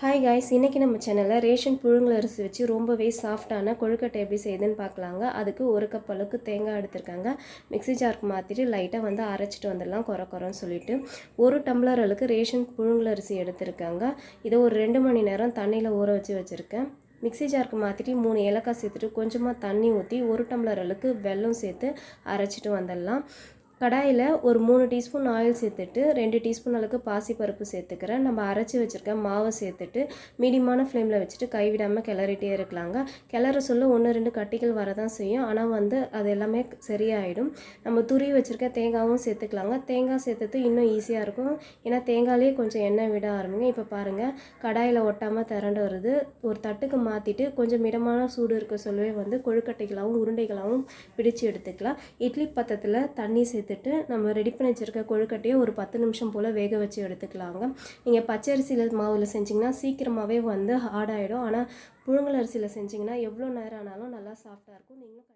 Hi guys இன்றைக்கி நம்ம சேனலில் ரேஷன் புழுங்கல் அரிசி வச்சு ரொம்பவே சாஃப்டான கொழுக்கட்டை எப்படி செய்யுதுன்னு பார்க்கலாங்க. அதுக்கு ஒரு கப் அளவுக்கு தேங்காய் எடுத்திருக்காங்க. மிக்ஸி ஜாருக்கு மாற்றிட்டு லைட்டாக வந்து அரைச்சிட்டு வந்துடலாம் குறை குறைன்னு சொல்லிட்டு. ஒரு டம்ளர் அளவுக்கு ரேஷன் புழுங்கல் அரிசி எடுத்திருக்காங்க. இதை ஒரு ரெண்டு மணி நேரம் தண்ணியில் ஊற வச்சு வச்சுருக்கேன். மிக்ஸி ஜாருக்கு மாற்றிட்டு மூணு ஏலக்காய் சேர்த்துட்டு கொஞ்சமாக தண்ணி ஊற்றி ஒரு டம்ளர் அளவுக்கு வெல்லம் சேர்த்து அரைச்சிட்டு வந்துடலாம். கடாயில் ஒரு மூணு டீஸ்பூன் ஆயில் சேர்த்துட்டு ரெண்டு டீஸ்பூன் அளவுக்கு பாசிப்பருப்பு சேர்த்துக்கிறேன். நம்ம அரைச்சி வச்சுருக்க மாவை சேர்த்துட்டு மீடியமான ஃப்ளேமில் வச்சுட்டு கைவிடாமல் கிளறிட்டே இருக்கலாங்க. கிளற சொல்ல ஒன்று ரெண்டு கட்டிகள் வரதான் செய்யும். ஆனால் வந்து அது எல்லாமே சரியாயிடும். நம்ம துருவி வச்சுருக்க தேங்காயும் சேர்த்துக்கலாங்க. தேங்காய் சேர்த்துட்டு இன்னும் ஈஸியாக இருக்கும். ஏன்னா தேங்காயிலே கொஞ்சம் எண்ணெய் விட ஆரம்பிங்க. இப்போ பாருங்கள் கடாயில் ஒட்டாமல் திரண்டு வருது. ஒரு தட்டுக்கு மாற்றிட்டு கொஞ்சம் மிதமான சூடு இருக்க சொல்லவே வந்து கொழுக்கட்டைகளாகவும் உருண்டைகளாகவும் பிடிச்சு எடுத்துக்கலாம். இட்லி பத்தத்தில் தண்ணி சேர்த்து சேர்த்துட்டு நம்ம ரெடி பண்ணி வச்சுருக்க கொழுக்கட்டையை ஒரு பத்து நிமிஷம் போல் வேக வச்சு எடுத்துக்கலாங்க. நீங்கள் பச்சரிசியில் மாவில் செஞ்சிங்கன்னா சீக்கிரமாகவே வந்து ஹார்ட் ஆகிடும் ஆனால் புழுங்கல் அரிசியில் செஞ்சிங்கன்னா எவ்வளோ நேரம் ஆனாலும் நல்லா சாஃப்டாக இருக்கும். நீங்களும்